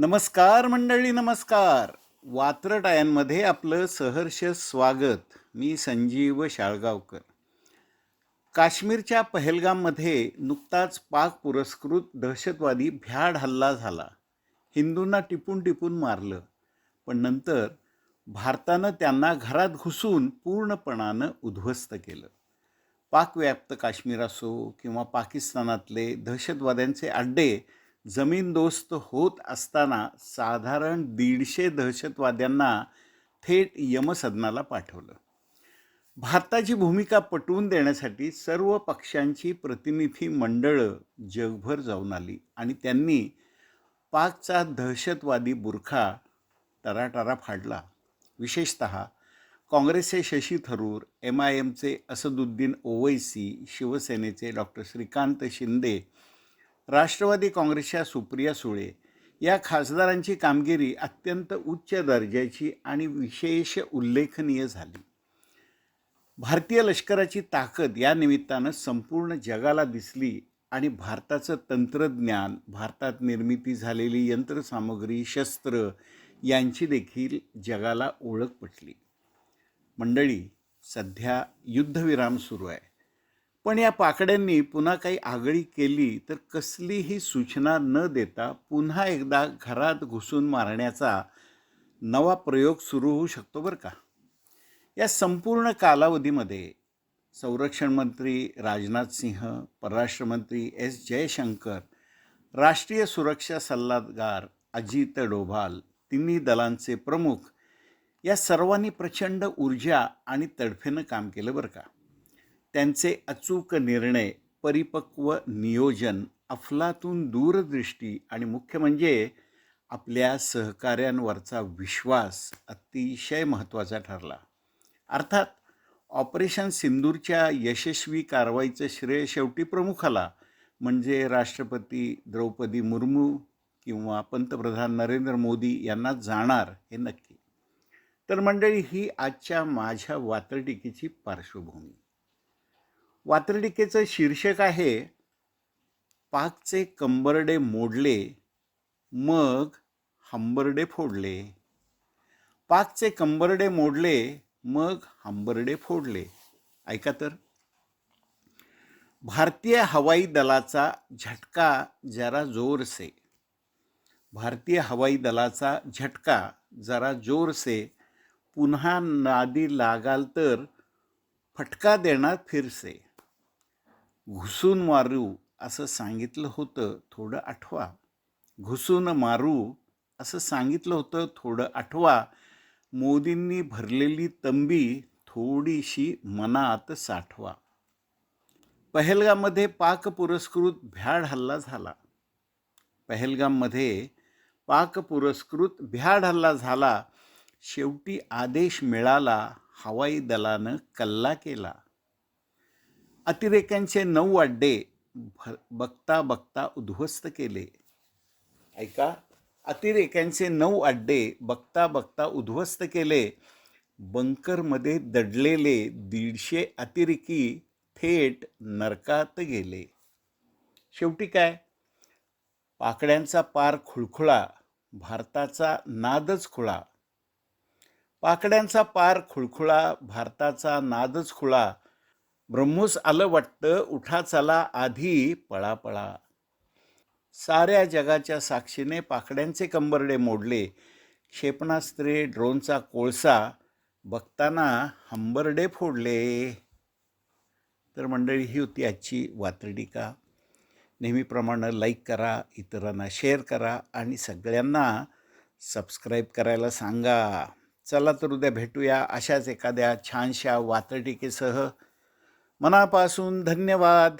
नमस्कार मंडळी नमस्कार. वात्रटायांमध्ये आपलं सहर्ष स्वागत. मी संजीव शाळगावकर. काश्मीरच्या पहलगाममध्ये नुकताच पाक पुरस्कृत दहशतवादी भ्याड हल्ला झाला. हिंदूंना टिपून टिपून मारलं. पण नंतर भारतानं त्यांना घरात घुसून पूर्णपणानं उद्ध्वस्त केलं. पाकव्याप्त काश्मीर असो किंवा पाकिस्तानातले दहशतवाद्यांचे अड्डे जमीनदोस्त होत असताना साधारण दीडशे दहशतवाद्यांना थेट यमसदनाला पाठवलं. भारताची भूमिका पटवून देण्यासाठी सर्व पक्षांची प्रतिनिधी मंडळं जगभर जाऊन आली आणि त्यांनी पाकचा दहशतवादी बुरखा टराटरा फाडला. विशेषत काँग्रेसचे शशी थरूर एम आय एमचे असदुद्दीन ओवैसी शिवसेनेचे डॉक्टर श्रीकांत शिंदे राष्ट्रवादी काँग्रेसच्या सुप्रिया सुळे या खासदारांची कामगिरी अत्यंत उच्च दर्जाची आणि विशेष उल्लेखनीय झाली. भारतीय लष्कराची ताकद या निमित्तानं संपूर्ण जगाला दिसली आणि भारताचं तंत्रज्ञान भारतात निर्मिती झालेली यंत्रसामुग्री शस्त्र यांची देखील जगाला ओळख पटली. मंडळी सध्या युद्धविराम सुरू आहे. पण या पाकड्यांनी पुन्हा काही आगळी केली तर कसलीही सूचना न देता पुन्हा एकदा घरात घुसून मारण्याचा नवा प्रयोग सुरू होऊ शकतो बरं का? या संपूर्ण कालावधीमध्ये संरक्षण मंत्री राजनाथ सिंह परराष्ट्र मंत्री एस जयशंकर राष्ट्रीय सुरक्षा सल्लागार अजित डोभाल तिन्ही दलांचे प्रमुख या सर्वांनी प्रचंड ऊर्जा आणि तडफेनं काम केलं बरं का? त्यांचे अचूक निर्णय परिपक्व नियोजन अफलातून दूरदृष्टी आणि मुख्य म्हणजे आपल्या सहकाऱ्यांवरचा विश्वास अतिशय महत्त्वाचा ठरला. अर्थात ऑपरेशन सिंदूरच्या यशस्वी कारवाईचं श्रेय शेवटी प्रमुखाला म्हणजे राष्ट्रपती द्रौपदी मुर्मू किंवा पंतप्रधान नरेंद्र मोदी यांना जाणार हे नक्की. तर मंडळी ही आजच्या माझ्या वात्रटिकेची पार्श्वभूमी. वात्रटिकेचं शीर्षक आहे पाकचे कंबरडे मोडले मग हंबरडे फोडले. पाकचे कंबरडे मोडले मग हंबरडे फोडले. ऐका तर. भारतीय हवाई दलाचा झटका जरा जोर से भारतीय हवाई दलाचा झटका जरा जोर से पुन्हा नादी लागाल तर फटका देणार फिरसे. घुसून मारू असं सांगितलं होतं थोडं आठवा. घुसून मारू असं सांगितलं होतं थोडं आठवा. मोदींनी भरलेली तंबी थोडीशी मनात साठवा. पहलगाममध्ये पाक पुरस्कृत भ्याड हल्ला झाला. पहलगाममध्ये पाक पुरस्कृत भ्याड हल्ला झाला. शेवटी आदेश मिळाला हवाई दलानं कल्ला केला. अतिरेक्यांचे नऊ अड्डे भ बघता बघता उद्ध्वस्त केले. ऐका अतिरेक्यांचे नऊ अड्डे बघता बघता उद्ध्वस्त केले. बंकरमध्ये दडलेले दीडशे अतिरेकी थेट नरकात गेले. शेवटी काय? पाकड्यांचा पार खुळखुळा भारताचा नादच खुळा. पाकड्यांचा पार खुळखुळा भारताचा नादच खुळा ब्रह्मोस आलं वाटतं उठा चला आधी पळा पळा. साऱ्या जगाच्या साक्षीने पाकड्यांचे कंबरडे मोडले. क्षेपणास्त्रे ड्रोनचा कोळसा बघताना हंबरडे फोडले. तर मंडळी ही होती आजची वात्रटिका. नेहमीप्रमाणे लाईक करा इतरांना शेअर करा आणि सगळ्यांना सबस्क्राईब करायला सांगा. चला तर उद्या भेटूया अशाच एखाद्या छानशा वात्रटिकेसह. मनापासून धन्यवाद.